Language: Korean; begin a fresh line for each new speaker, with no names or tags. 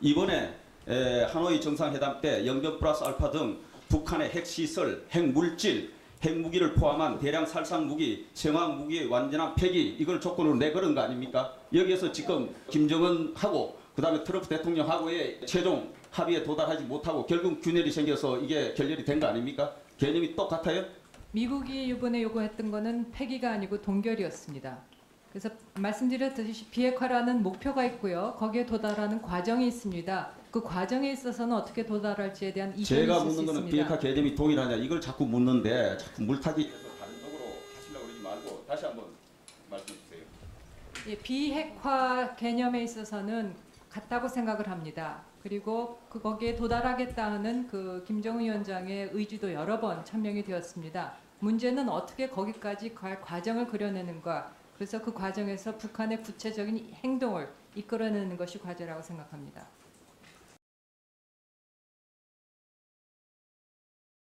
이번에 에, 하노이 정상회담 때 영변 플러스 알파 등 북한의 핵시설, 핵물질, 핵무기를 포함한 대량 살상 무기, 생화학 무기의 완전한 폐기 이걸 조건으로 내걸은 거 아닙니까? 여기에서 지금 김정은하고 그 다음에 트럼프 대통령하고의 최종 합의에 도달하지 못하고 결국 균열이 생겨서 이게 결렬이 된 거 아닙니까? 개념이 똑같아요?
미국이 이번에 요구했던 거는 폐기가 아니고 동결이었습니다. 그래서 말씀드렸듯이 비핵화라는 목표가 있고요. 거기에 도달하는 과정이 있습니다. 그 과정에 있어서는 어떻게 도달할지에 대한 이견이
제가
있을 수
묻는 거는
있습니다.
비핵화 개념이 동일하냐 이걸 자꾸 묻는데 자꾸 물타기 해서 다른 쪽으로 하시려고 그러지 말고 다시 한번 말씀해 주세요.
예, 비핵화 개념에 있어서는 같다고 생각을 합니다. 그리고 그 거기에 도달하겠다 하는 그 김정은 위원장의 의지도 여러 번 천명이 되었습니다. 문제는 어떻게 거기까지 갈 과정을 그려내는가. 그래서 그 과정에서 북한의 구체적인 행동을 이끌어내는 것이 과제라고 생각합니다.